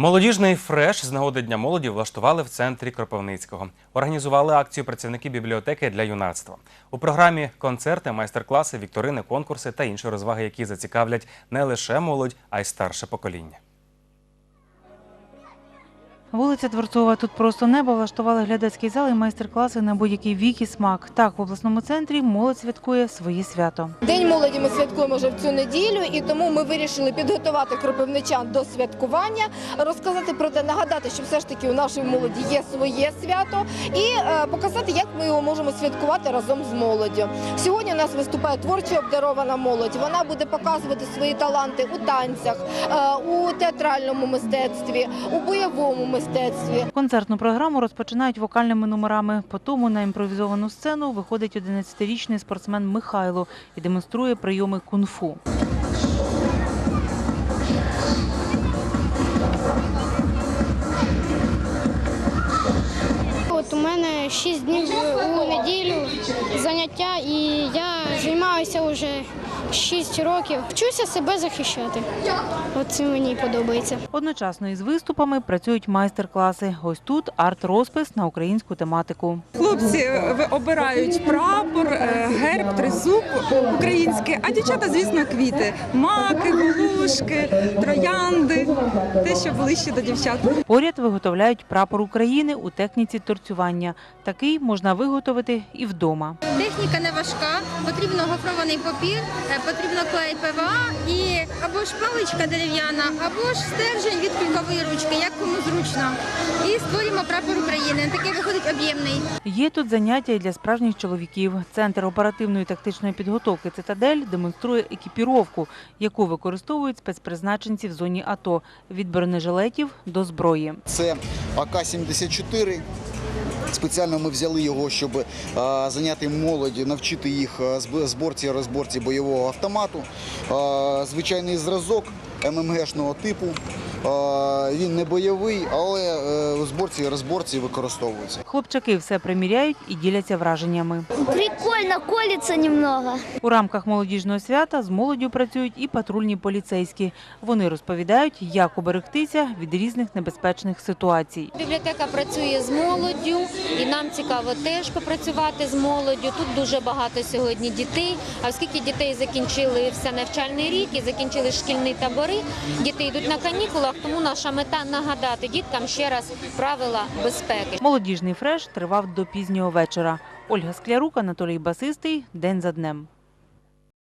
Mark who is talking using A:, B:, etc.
A: Молодіжний фреш з нагоди Дня молоді влаштували в центрі Кропивницького. Організували акцію працівники бібліотеки для юнацтва. У програмі концерти, майстер-класи, вікторини, конкурси та інші розваги, які зацікавлять не лише молодь, а й старше покоління.
B: Вулиця Творцова тут просто небо влаштували глядацький зал і майстер-класи на будь-який вік і смак. Так, в обласному центрі молодь святкує своє свято.
C: День молоді ми святкуємо вже в цю неділю, і тому ми вирішили підготувати кропивничан до святкування, розказати про те, нагадати, що все ж таки у нашої молоді є своє свято, і е, показати, як ми його можемо святкувати разом з молоддю. Сьогодні у нас виступає творчо обдарована молодь. Вона буде показувати свої таланти у танцях, е, у театральному мистецтві, у бойовому мистецтві.
B: Концертну програму розпочинають вокальними номерами. Потім на імпровізовану сцену виходить 11-річний спортсмен Михайло і демонструє прийоми кунг-фу.
D: От у мене 6 днів у неділю заняття, і я займаюся вже 6 років. Вчуся себе захищати. От це мені подобається.
B: Одночасно із виступами працюють майстер-класи. Ось тут арт-розпис на українську тематику.
E: Хлопці е, обирають прапор, е, герб, тризуб український, а дівчата, звісно, квіти, маки, волошки, троянди, те, що ближче до дівчат.
B: Поряд виготовляють прапор України у техніці торцювання. Такий можна виготовити і вдома.
F: Техніка не важка, потрібно гофрований папір, е, потрібно клей ПВА і або ж паличка дерев'яна, або ж стержень від кулькової ручки, як кому зручно. І створюємо прапор України. Такий виходить об'ємний.
B: Є тут заняття і для справжніх чоловіків. Центр оперативної тактичної підготовки «Цитадель» демонструє екіпіровку, яку використовують спецпризначенці в зоні АТО від бронежилетів до зброї.
G: Це АК-74. Спеціально ми взяли його, щоб е, зайняти молоді, навчити їх е, зб- зборці розборці бойового автомату. Е, Звичайний зразок ММГшного типу. Е, Він не бойовий, але е, у зборці і розборці використовується.
B: Хлопчаки все приміряють і діляться враженнями.
D: Прикольно, колиться немного.
B: У рамках молодіжного свята з молоддю працюють і патрульні поліцейські. Вони розповідають, як оберегтися від різних небезпечних ситуацій.
H: Бібліотека працює з молоддю, і нам цікаво теж попрацювати з молоддю. Тут дуже багато сьогодні дітей. А оскільки дітей закінчили все навчальний рік і закінчили шкільні табори, діти йдуть на канікулах, тому наша мета нагадати діткам ще раз правила безпеки.
B: Молодіжний фреш тривав до пізнього вечора. Ольга Склярук, Анатолій Басистий. День за днем.